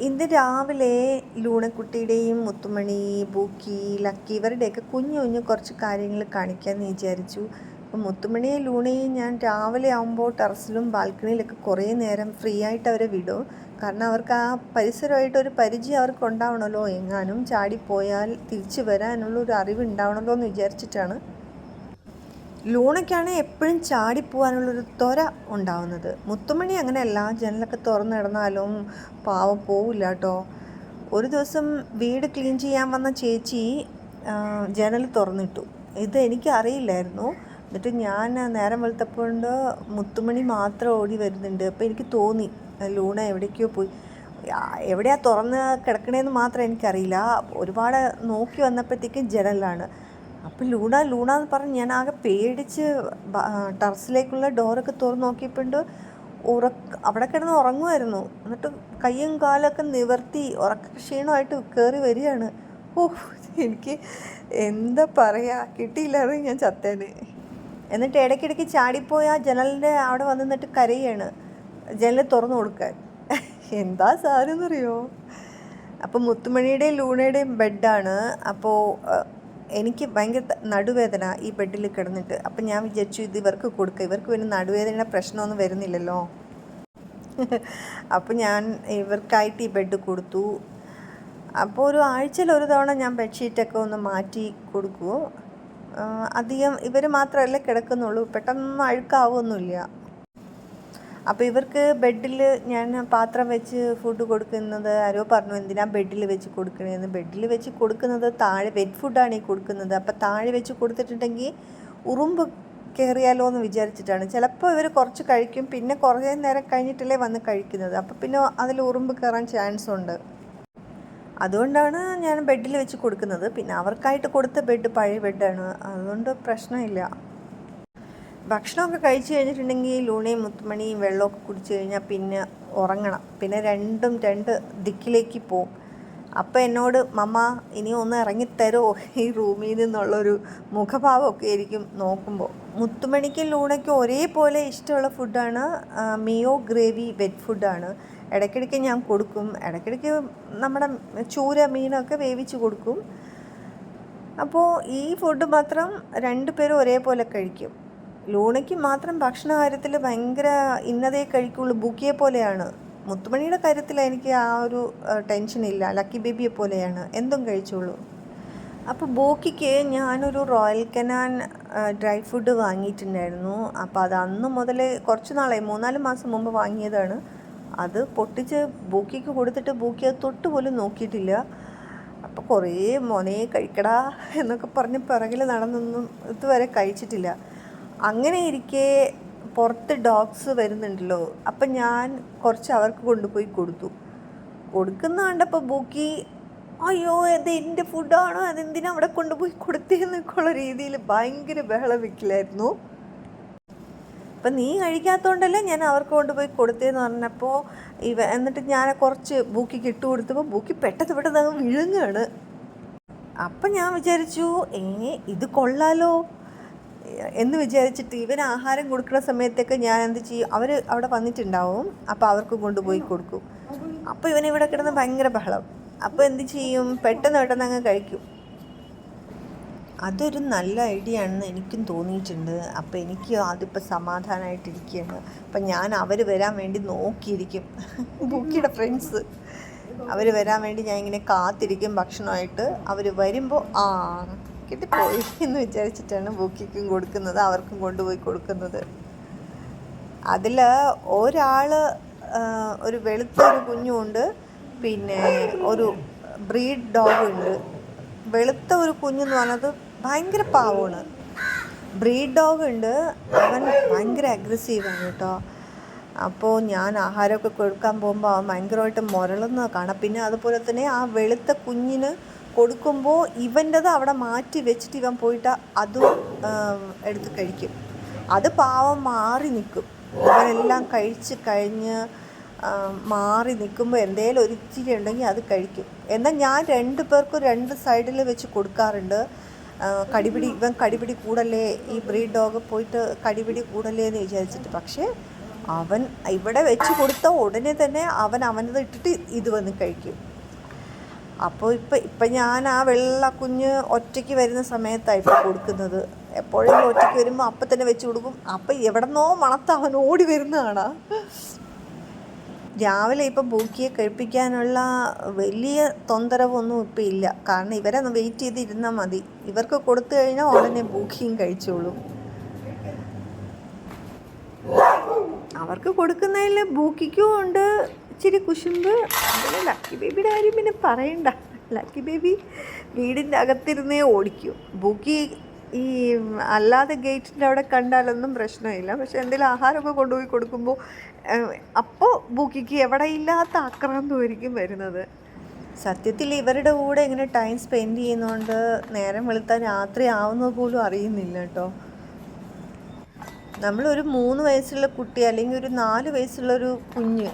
ഇന്ന് രാവിലെ ലൂണക്കുട്ടിയുടെയും മുത്തുമണി ബൂക്കി ലക്കി ഇവരുടെയൊക്കെ കുഞ്ഞു കുഞ്ഞു കുറച്ച് കാര്യങ്ങൾ കാണിക്കാമെന്ന് വിചാരിച്ചു. അപ്പം മുത്തുമണിയും ലൂണയും ഞാൻ രാവിലെ ആകുമ്പോൾ ടെറസിലും ബാൽക്കണിയിലൊക്കെ കുറേ നേരം ഫ്രീ ആയിട്ട് അവരെ വിടും. കാരണം അവർക്ക് ആ പരിസരമായിട്ട് ഒരു പരിചയം അവർക്ക് ഉണ്ടാവണമല്ലോ. എങ്ങാനും ചാടിപ്പോയാൽ തിരിച്ചു വരാനുള്ള ഒരു അറിവ് ഉണ്ടാവണമല്ലോ എന്ന് വിചാരിച്ചിട്ടാണ്. ലൂണയ്ക്കാണ് എപ്പോഴും ചാടിപ്പോവാനുള്ളൊരു ത്വര ഉണ്ടാവുന്നത്. മുത്തുമണി അങ്ങനെയല്ല ജനലൊക്കെ തുറന്ന് കിടന്നാലും പാവം പോവില്ല കേട്ടോ ഒരു ദിവസം വീട് ക്ലീൻ ചെയ്യാൻ വന്ന ചേച്ചി ജനൽ തുറന്നിട്ടു. ഇത് എനിക്ക് അറിയില്ലായിരുന്നു എന്നിട്ട് ഞാൻ നേരം വെളുത്തപ്പോണ്ട് മുത്തുമണി മാത്രം ഓടി വരുന്നുണ്ട്. അപ്പോൾ എനിക്ക് തോന്നി ലൂണ എവിടേക്കോ പോയി. എവിടെയാ തുറന്ന് കിടക്കണേന്ന് മാത്രം എനിക്കറിയില്ല. ഒരുപാട് നോക്കി വന്നപ്പോഴത്തേക്കും ജനലാണ്. അപ്പം ലൂണ ലൂണ എന്ന് പറഞ്ഞ് ഞാൻ ആകെ പേടിച്ച് ടെറസിലേക്കുള്ള ഡോറൊക്കെ തുറന്ന് നോക്കിയപ്പോണ്ട് ഉറക്ക അവിടെ കിടന്ന് ഉറങ്ങുമായിരുന്നു എന്നിട്ട് കയ്യും കാലൊക്കെ നിവർത്തി ഉറക്ക ക്ഷീണമായിട്ട് കയറി വരികയാണ്. ഓ എനിക്ക് എന്താ പറയുക കിട്ടിയില്ലാതെ ഞാൻ ചത്തേന്. എന്നിട്ട് ഇടയ്ക്കിടയ്ക്ക് ചാടിപ്പോയി ആ ജനലിന്റെ അവിടെ വന്ന് നിന്നിട്ട് കരയാണ്. ജനൽ തുറന്നു കൊടുക്കാൻ. എന്താ സാരെന്നറിയോ അപ്പോൾ മുത്തുമണിയുടെയും ലൂണയുടെയും ബെഡാണ്. അപ്പോൾ എനിക്ക് ഭയങ്കര നടുവേദന ഈ ബെഡിൽ കിടന്നിട്ട്. അപ്പം ഞാൻ വിചാരിച്ചു ഇത് ഇവർക്ക് കൊടുക്കുക ഇവർക്ക് പിന്നെ നടുവേദനയുടെ പ്രശ്നമൊന്നും വരുന്നില്ലല്ലോ. അപ്പം ഞാൻ ഇവർക്കായിട്ട് ഈ ബെഡ് കൊടുത്തു. അപ്പോൾ ഒരു ആഴ്ചയിൽ ഒരു തവണ ഞാൻ ബെഡ്ഷീറ്റൊക്കെ ഒന്ന് മാറ്റി കൊടുക്കുമോ അധികം ഇവർ മാത്രമല്ലേ കിടക്കുന്നുള്ളൂ. പെട്ടെന്നൊന്നും അഴുക്കാവൊന്നുമില്ല. അപ്പോൾ ഇവർക്ക് ബെഡിൽ ഞാൻ പാത്രം വെച്ച് ഫുഡ് കൊടുക്കുന്നത് ആരോ പറഞ്ഞു എന്തിനാ ബെഡിൽ വെച്ച് കൊടുക്കണേന്ന്? ബെഡിൽ വെച്ച് കൊടുക്കുന്നത് താഴെ വെറ്റ് ഫുഡാണ് ഈ കൊടുക്കുന്നത്. അപ്പോൾ താഴെ വെച്ച് കൊടുത്തിട്ടുണ്ടെങ്കിൽ ഉറുമ്പ് കയറിയാലോ എന്ന് വിചാരിച്ചിട്ടാണ്. ചിലപ്പോൾ ഇവർ കുറച്ച് കഴിക്കും പിന്നെ കുറേ നേരം കഴിഞ്ഞിട്ടല്ലേ വന്ന് കഴിക്കുന്നത്. അപ്പോൾ പിന്നെ അതിൽ ഉറുമ്പ് കയറാൻ ചാൻസ് ഉണ്ട്. അതുകൊണ്ടാണ് ഞാൻ ബെഡിൽ വെച്ച് കൊടുക്കുന്നത്. പിന്നെ അവർക്കായിട്ട് കൊടുത്ത ബെഡ് പഴയ ബെഡാണ് അതുകൊണ്ട് പ്രശ്നമില്ല. ഭക്ഷണമൊക്കെ കഴിച്ചു കഴിഞ്ഞിട്ടുണ്ടെങ്കിൽ ലൂണയും മുത്തുമണിയും വെള്ളമൊക്കെ കുടിച്ചു കഴിഞ്ഞാൽ പിന്നെ ഉറങ്ങണം. പിന്നെ രണ്ടും രണ്ട് ദിക്കിലേക്ക് പോവും. അപ്പം എന്നോട് മമ്മ ഇനി ഒന്ന് ഇറങ്ങിത്തരോ? ഈ റൂമിൽ നിന്നുള്ളൊരു മുഖഭാവമൊക്കെ ആയിരിക്കും നോക്കുമ്പോൾ. മുത്തുമണിക്കും ലൂണയ്ക്കും ഒരേപോലെ ഇഷ്ടമുള്ള ഫുഡാണ് മിയോ ഗ്രേവി വെറ്റ് ഫുഡാണ്. ഇടയ്ക്കിടയ്ക്ക് ഞാൻ കൊടുക്കും. ഇടയ്ക്കിടയ്ക്ക് നമ്മുടെ ചൂര മീനൊക്കെ വേവിച്ച് കൊടുക്കും. അപ്പോൾ ഈ ഫുഡ് മാത്രം രണ്ട് പേരും ഒരേപോലെ കഴിക്കും. ലൂണയ്ക്ക് മാത്രം ഭക്ഷണ കാര്യത്തിൽ ഭയങ്കര ഇന്നതേ കഴിക്കുള്ളൂ. ബുക്കിയെ പോലെയാണ്. മുത്തുമണിയുടെ കാര്യത്തിൽ എനിക്ക് ആ ഒരു ടെൻഷൻ ഇല്ല. ലക്കി ബേബിയെ പോലെയാണ്. എന്തും കഴിച്ചോളൂ. അപ്പോൾ ബോക്കിക്ക് ഞാനൊരു റോയൽ കനാൻ ഡ്രൈ ഫുഡ് വാങ്ങിയിട്ടുണ്ടായിരുന്നു. അപ്പോൾ അത് അന്ന് മുതൽ കുറച്ച് നാളായി. മൂന്നാൽ മാസം മുമ്പ് വാങ്ങിയതാണ്. അത് പൊട്ടിച്ച് ബോക്കിക്ക് കൊടുത്തിട്ട് ബോക്കി അത് തൊട്ട് പോലും നോക്കിയിട്ടില്ല. അപ്പോൾ കുറേ മോനെ കഴിക്കടാ എന്നൊക്കെ പറഞ്ഞ് പിറകിൽ നടന്നൊന്നും ഇതുവരെ കഴിച്ചിട്ടില്ല. അങ്ങനെ ഇരിക്കെ പുറത്ത് ഡോഗ്സ് വരുന്നുണ്ടല്ലോ അപ്പം ഞാൻ കുറച്ച് അവർക്ക് കൊണ്ടുപോയി കൊടുത്തു. കൊടുക്കുന്ന കണ്ടപ്പോൾ ബൂക്കി അയ്യോ അത് എന്റെ ഫുഡാണോ? അതെന്തിനാ അവിടെ കൊണ്ടുപോയി കൊടുത്തേന്നൊക്കെയുള്ള രീതിയിൽ ഭയങ്കര ബഹളം വെക്കില്ലായിരുന്നു അപ്പം നീ കഴിക്കാത്തതുകൊണ്ടല്ലേ ഞാൻ അവർക്ക് കൊണ്ടുപോയി കൊടുത്തേന്ന് പറഞ്ഞപ്പോൾ ഇവ എന്നിട്ട് ഞാൻ കുറച്ച് ബൂക്കിക്ക് ഇട്ട് കൊടുത്തപ്പോൾ ബൂക്കി പെട്ടെന്ന് പെട്ടെന്ന് അങ്ങ് വിഴുങ്ങാണ്. അപ്പം ഞാൻ വിചാരിച്ചു ഏ ഇത് കൊള്ളാലോ? എന്ന് വിചാരിച്ചിട്ട് ഇവന് ആഹാരം കൊടുക്കുന്ന സമയത്തൊക്കെ ഞാൻ എന്ത് ചെയ്യും? അവർ അവിടെ വന്നിട്ടുണ്ടാവും. അപ്പോൾ അവർക്ക് കൊണ്ടുപോയി കൊടുക്കും. അപ്പോൾ ഇവൻ ഇവിടെ കിടന്ന് ഭയങ്കര ബഹളം. അപ്പോൾ എന്ത് ചെയ്യും? പെട്ടെന്ന് പെട്ടെന്ന് അങ്ങ് കഴിക്കും. അതൊരു നല്ല ഐഡിയ ആണെന്ന് എനിക്കും തോന്നിയിട്ടുണ്ട്. അപ്പോൾ എനിക്ക് അതിപ്പോൾ സമാധാനമായിട്ടിരിക്കുകയാണ് അപ്പം ഞാൻ അവർ വരാൻ വേണ്ടി നോക്കിയിരിക്കും. ബുക്കിയുടെ ഫ്രണ്ട്സ് അവർ വരാൻ വേണ്ടി ഞാൻ ഇങ്ങനെ കാത്തിരിക്കും ഭക്ഷണമായിട്ട്. അവർ വരുമ്പോൾ ആ കിട്ടിപ്പോയി എന്ന് വിചാരിച്ചിട്ടാണ് ബുക്കിക്കും കൊടുക്കുന്നത് അവർക്കും കൊണ്ടുപോയി കൊടുക്കുന്നത്. അതിൽ ഒരാൾ ഒരു വെളുത്ത ഒരു കുഞ്ഞുണ്ട് പിന്നെ ഒരു ബ്രീഡ് ഡോഗ് ഉണ്ട്. വെളുത്ത ഒരു കുഞ്ഞെന്ന് പറഞ്ഞത് ഭയങ്കര പാവമാണ്. ബ്രീഡ് ഡോഗ് ഉണ്ട് അവൻ ഭയങ്കര അഗ്രസീവാണ് കേട്ടോ. അപ്പോൾ ഞാൻ ആഹാരമൊക്കെ കൊടുക്കാൻ പോകുമ്പോൾ അവൻ ഭയങ്കരമായിട്ട് മുരളുന്ന കാണാം. പിന്നെ അതുപോലെ തന്നെ ആ വെളുത്ത കുഞ്ഞിന് കൊടുക്കുമ്പോൾ ഇവന്റെത് അവിടെ മാറ്റി വെച്ചിട്ട് ഇവൻ പോയിട്ട് അതും എടുത്ത് കഴിക്കും. അത് പാവം മാറി നിൽക്കും. ഇവനെല്ലാം കഴിച്ച് കഴിഞ്ഞ് മാറി നിൽക്കുമ്പോൾ എന്തെങ്കിലും ഒരു ഇച്ചിരി ഉണ്ടെങ്കിൽ അത് കഴിക്കും. എന്നാൽ ഞാൻ രണ്ട് പേർക്കും രണ്ട് സൈഡിൽ വെച്ച് കൊടുക്കാറുണ്ട്. കടിപിടി ഇവൻ കടിപിടി കൂടല്ലേ? ഈ ബ്രീഡ് ഡോഗ് പോയിട്ട് കടിപിടി കൂടല്ലേ എന്ന് വിചാരിച്ചിട്ട്. പക്ഷേ അവൻ ഇവിടെ വെച്ച് കൊടുത്ത ഉടനെ തന്നെ അവൻ അവനത് ഇട്ടിട്ട് ഇത് വന്ന് കഴിക്കും. അപ്പോൾ ഇപ്പം ഇപ്പം ഞാൻ ആ വെള്ള കുഞ്ഞ് ഒറ്റയ്ക്ക് വരുന്ന സമയത്തായിട്ട് കൊടുക്കുന്നത്. എപ്പോഴും ഒറ്റയ്ക്ക് വരുമ്പോൾ അപ്പം തന്നെ വെച്ച് കൊടുക്കും. അപ്പം എവിടെന്നോ മണത്ത് അവൻ ഓടി വരുന്നതാണ്. രാവിലെ ഇപ്പം ബൂക്കിയെ കഴിപ്പിക്കാനുള്ള വലിയ തൊന്തരവൊന്നും ഇപ്പം ഇല്ല. കാരണം ഇവരെ വെയിറ്റ് ചെയ്തിരുന്നാൽ മതി. ഇവർക്ക് കൊടുത്തു കഴിഞ്ഞാൽ ഉടനെ ബൂക്കിയും കഴിച്ചോളും. അവർക്ക് കൊടുക്കുന്നതിൽ ബൂക്കിക്കും ഉണ്ട്. ഇച്ചിരി കുശുമ്പ് അങ്ങനെ ലക്കി ബേബിയുടെ കാര്യം പിന്നെ പറയണ്ട. ലക്കി ബേബി വീടിന്റെ അകത്തിരുന്നേ ഓടിക്കും. ബുക്കി ഈ അല്ലാതെ ഗേറ്റിന്റെ അവിടെ കണ്ടാലൊന്നും പ്രശ്നമില്ല. പക്ഷെ എന്തെങ്കിലും ആഹാരമൊക്കെ കൊണ്ടുപോയി കൊടുക്കുമ്പോൾ അപ്പോൾ ബുക്കിക്ക് എവിടെ ഇല്ലാത്ത ആക്രാന്തമായിരിക്കും വരുന്നത്. സത്യത്തിൽ ഇവരുടെ കൂടെ ഇങ്ങനെ ടൈം സ്പെൻഡ് ചെയ്യുന്നതുകൊണ്ട് നേരം വെളുത്താൽ രാത്രി ആവുന്നത് പോലും അറിയുന്നില്ല കേട്ടോ നമ്മളൊരു മൂന്ന് വയസ്സുള്ള കുട്ടി അല്ലെങ്കിൽ ഒരു നാല് വയസ്സുള്ളൊരു കുഞ്ഞ്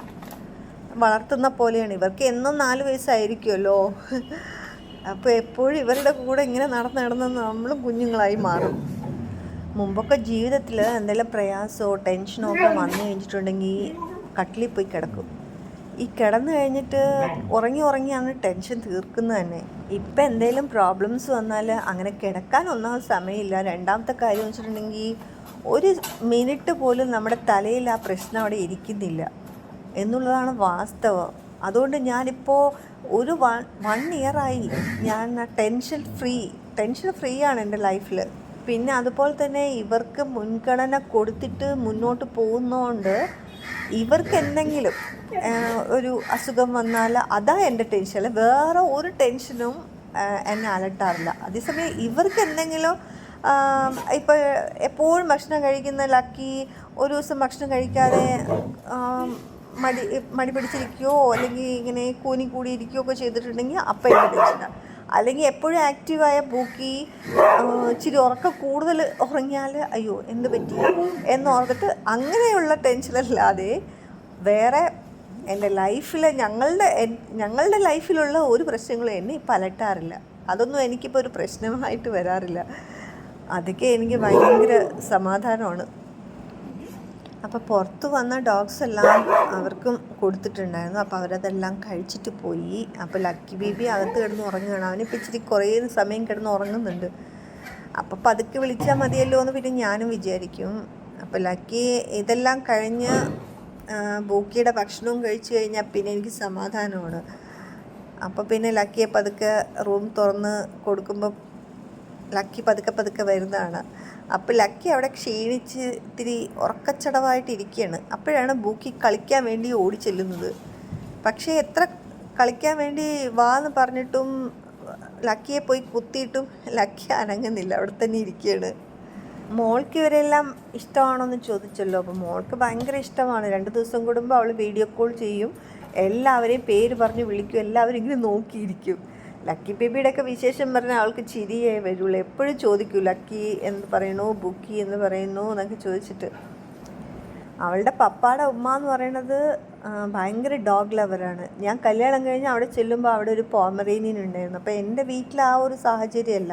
വളർത്തുന്ന പോലെയാണ്. ഇവർക്ക് എന്നും നാല് വയസ്സായിരിക്കുമല്ലോ അപ്പോൾ എപ്പോഴും ഇവരുടെ കൂടെ ഇങ്ങനെ നടന്ന് നടന്ന് നമ്മളും കുഞ്ഞുങ്ങളായി മാറും. മുമ്പൊക്കെ ജീവിതത്തിൽ എന്തെല്ലാം പ്രയാസമോ ടെൻഷനോ ഒക്കെ വന്നു കഴിഞ്ഞിട്ടുണ്ടെങ്കിൽ കട്ടിലിൽ പോയി കിടക്കും. ഈ കിടന്നു കഴിഞ്ഞിട്ട് ഉറങ്ങി ഉറങ്ങിയാണ് ടെൻഷൻ തീർക്കുന്നത് തന്നെ. ഇപ്പം എന്തെങ്കിലും പ്രോബ്ലംസ് വന്നാൽ അങ്ങനെ കിടക്കാൻ ഒന്നാമത് സമയമില്ല. രണ്ടാമത്തെ കാര്യം വെച്ചിട്ടുണ്ടെങ്കിൽ ഒരു മിനിറ്റ് പോലും നമ്മുടെ തലയിൽ ആ പ്രശ്നം അവിടെ ഇരിക്കുന്നില്ല. എന്നുള്ളതാണ് വാസ്തവം. അതുകൊണ്ട് ഞാനിപ്പോൾ ഒരു വൺ വൺ ഇയറായി ഞാൻ ടെൻഷൻ ഫ്രീ ടെൻഷൻ ഫ്രീ ആണ് എന്റെ ലൈഫിൽ പിന്നെ അതുപോലെ തന്നെ ഇവർക്ക് മുൻഗണന കൊടുത്തിട്ട് മുന്നോട്ട് പോകുന്നതുകൊണ്ട് ഇവർക്ക് എന്തെങ്കിലും ഒരു അസുഖം വന്നാൽ അതാ എന്റെ ടെൻഷൻ വേറെ ഒരു ടെൻഷനും എന്നെ അലട്ടാറില്ല. അതേസമയം ഇവർക്ക് എന്തെങ്കിലും ഇപ്പോൾ എപ്പോഴും ഭക്ഷണം കഴിക്കുന്ന ലക്കി ഒരു ദിവസം ഭക്ഷണം കഴിക്കാതെ മടി മടി പിടിച്ചിരിക്കുകയോ അല്ലെങ്കിൽ ഇങ്ങനെ കൂനി കൂടിയിരിക്കുകയോ ഒക്കെ ചെയ്തിട്ടുണ്ടെങ്കിൽ അപ്പം എന്റെ ടെൻഷനാണ് അല്ലെങ്കിൽ എപ്പോഴും ആക്റ്റീവായ പൂക്കി ഇച്ചിരി ഉറക്കം കൂടുതൽ ഉറങ്ങിയാൽ അയ്യോ എന്ത് പറ്റി? എന്നോർത്തിട്ട് അങ്ങനെയുള്ള ടെൻഷനല്ലാതെ വേറെ എന്റെ ലൈഫിൽ ഞങ്ങളുടെ ഞങ്ങളുടെ ലൈഫിലുള്ള ഒരു പ്രശ്നങ്ങളും എന്നെ ഇപ്പം അലട്ടാറില്ല. അതൊന്നും എനിക്കിപ്പോൾ ഒരു പ്രശ്നമായിട്ട് വരാറില്ല. അതൊക്കെ എനിക്ക് ഭയങ്കര സമാധാനമാണ്. അപ്പോൾ പുറത്ത് വന്ന ഡോഗ്സ് എല്ലാം അവർക്കും കൊടുത്തിട്ടുണ്ടായിരുന്നു. അപ്പോൾ അവരതെല്ലാം കഴിച്ചിട്ട് പോയി. അപ്പോൾ ലക്കി ബേബി അകത്ത് കിടന്ന് ഉറങ്ങുകയാണ്. അവനിപ്പോൾ ഇച്ചിരി കുറേ സമയം കിടന്ന് ഉറങ്ങുന്നുണ്ട്. അപ്പോൾ പതുക്കെ വിളിച്ചാൽ മതിയല്ലോ എന്ന് പിന്നെ ഞാനും വിചാരിക്കും. അപ്പോൾ ലക്കി ഇതെല്ലാം കഴിഞ്ഞ് ബൂക്കിയുടെ ഭക്ഷണവും കഴിച്ചു കഴിഞ്ഞാൽ പിന്നെ എനിക്ക് സമാധാനമാണ്. അപ്പോൾ പിന്നെ ലക്കിയെ പതുക്കെ റൂം തുറന്ന് കൊടുക്കുമ്പോൾ ലക്കി പതുക്കെ പതുക്കെ വരുന്നതാണ്. അപ്പോൾ ലക്കി അവിടെ ക്ഷീണിച്ച് ഇത്തിരി ഉറക്കച്ചടവായിട്ട് ഇരിക്കുകയാണ് അപ്പോഴാണ് ബൂക്കി കളിക്കാൻ വേണ്ടി ഓടി ചെല്ലുന്നത് പക്ഷേ എത്ര കളിക്കാൻ വേണ്ടി വാ എന്ന് പറഞ്ഞിട്ടും ലക്കിയെ പോയി കുത്തിയിട്ടും ലക്കി അനങ്ങുന്നില്ല. അവിടെ തന്നെ ഇരിക്കുകയാണ് മോൾക്ക് ഇവരെല്ലാം ഇഷ്ടമാണോ ചോദിച്ചല്ലോ. അപ്പോൾ മോൾക്ക് ഭയങ്കര ഇഷ്ടമാണ്. രണ്ട് ദിവസം കൂടുമ്പോൾ അവൾ വീഡിയോ കോൾ ചെയ്യും. എല്ലാവരെയും പേര് പറഞ്ഞ് വിളിക്കും. എല്ലാവരും ഇങ്ങനെ നോക്കിയിരിക്കും. ലക്കി ബേബിയുടെ ഒക്കെ വിശേഷം പറഞ്ഞാൽ അവൾക്ക് ചിരിയേ വരുള്ളൂ. എപ്പോഴും ചോദിക്കൂ ലക്കി എന്ന് പറയണു ബുക്കി എന്ന് പറയുന്നു എന്നൊക്കെ ചോദിച്ചിട്ട്. അവളുടെ പപ്പാടെ ഉമ്മ എന്ന് പറയണത് ഭയങ്കര ഡോഗ് ലവറാണ് ഞാൻ കല്യാണം കഴിഞ്ഞ് അവിടെ ചെല്ലുമ്പോൾ അവിടെ ഒരു പോമറേനിയൻ ഉണ്ടായിരുന്നു. അപ്പോൾ എന്റെ വീട്ടിൽ ആ ഒരു സാഹചര്യമല്ല.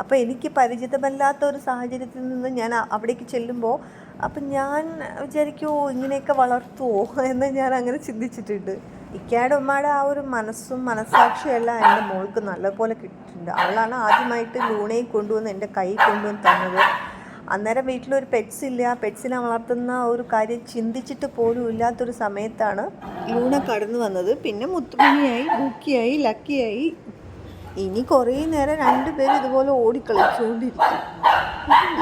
അപ്പോൾ എനിക്ക് പരിചിതമല്ലാത്ത ഒരു സാഹചര്യത്തിൽ നിന്ന് ഞാൻ അവിടേക്ക് ചെല്ലുമ്പോൾ അപ്പം ഞാൻ വിചാരിക്കുമോ ഇങ്ങനെയൊക്കെ വളർത്തുമോ എന്ന് ഞാൻ അങ്ങനെ ചിന്തിച്ചിട്ടുണ്ട്. ഇക്കയുടെ ഉമ്മയുടെ ആ ഒരു മനസ്സും മനസ്സാക്ഷിയും എല്ലാം എന്റെ മോൾക്ക് നല്ലപോലെ കിട്ടിയിട്ടുണ്ട്. അവളാണ് ആദ്യമായിട്ട് ലൂണയും കൊണ്ടുവന്ന് എന്റെ കൈ കൊണ്ടുവന്ന് തന്നത്. അന്നേരം വീട്ടിലൊരു പെറ്റ്സ് ഇല്ല. പെറ്റ്സിനെ വളർത്തുന്ന ഒരു കാര്യം ചിന്തിച്ചിട്ട് പോലും ഇല്ലാത്തൊരു സമയത്താണ് ലൂണ കടന്നു വന്നത്. പിന്നെ മുത്തുമണിയായി ബുക്കിയായി ലക്കിയായി. ഇനി കുറേ നേരം രണ്ടുപേരും ഇതുപോലെ ഓടിക്കളിച്ചുകൊണ്ടിരിക്കും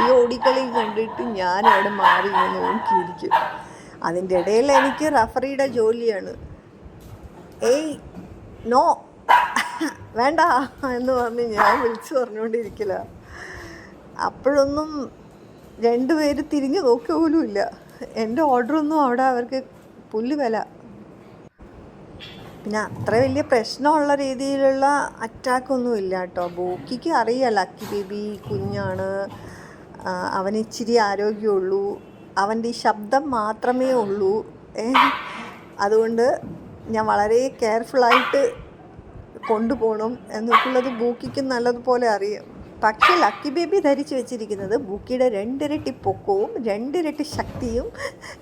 ഈ ഓടിക്കളി കണ്ടിട്ട് ഞാൻ അവിടെ മാറി നോക്കിയിരിക്കും അതിന്റെ ഇടയിൽ എനിക്ക് റഫറിയുടെ ജോലിയാണ്. ഏയ് നോ. വേണ്ട എന്ന് പറഞ്ഞ് ഞാൻ വിളിച്ചു പറഞ്ഞുകൊണ്ടിരിക്കില്ല അപ്പോഴൊന്നും രണ്ടുപേര് തിരിഞ്ഞു നോക്കുക പോലും ഇല്ല. എന്റെ ഓർഡറൊന്നും അവിടെ അവർക്ക് പുല്ല് വില. പിന്നെ അത്ര വലിയ പ്രശ്നമുള്ള രീതിയിലുള്ള അറ്റാക്കൊന്നും ഇല്ല കേട്ടോ. ബോക്കിക്ക് അറിയാം ലക്കി ബേബി കുഞ്ഞാണ്. അവൻ ഇച്ചിരി ആരോഗ്യമുള്ളൂ. അവന്റെ ഈ ശബ്ദം മാത്രമേ ഉള്ളൂ. അതുകൊണ്ട് ഞാൻ വളരെ കെയർഫുള്ളായിട്ട് കൊണ്ടുപോകണം എന്നൊക്കെയുള്ളത് ബൂക്കിക്ക് നല്ലതുപോലെ അറിയാം. പക്ഷേ ലക്കി ബേബി ധരിച്ചു വെച്ചിരിക്കുന്നത് ബൂക്കിയുടെ രണ്ടിരട്ടി പൊക്കവും രണ്ടിരട്ടി ശക്തിയും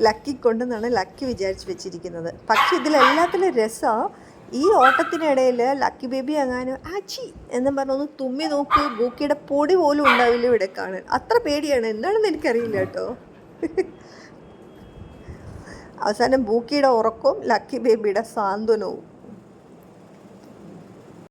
ലക്കി കൊണ്ടെന്നാണ് ലക്കി വിചാരിച്ച് വെച്ചിരിക്കുന്നത്. പക്ഷേ ഇതിലെല്ലാത്തിലും രസം. ഈ ഓട്ടത്തിനിടയിൽ ലക്കി ബേബി അങ്ങാനും ആച്ചി എന്നും പറഞ്ഞൊന്ന് തുമ്മി നോക്കി ബൂക്കിയുടെ പൊടി പോലും ഉണ്ടാവില്ല ഇവിടെ കാണാൻ. അത്ര പേടിയാണ്. എന്താണെന്ന് എനിക്കറിയില്ല കേട്ടോ. അവസാനം ബൂക്കിയുടെ ഉറക്കവും ലക്കി ബേബിയുടെ സാന്ത്വനവും.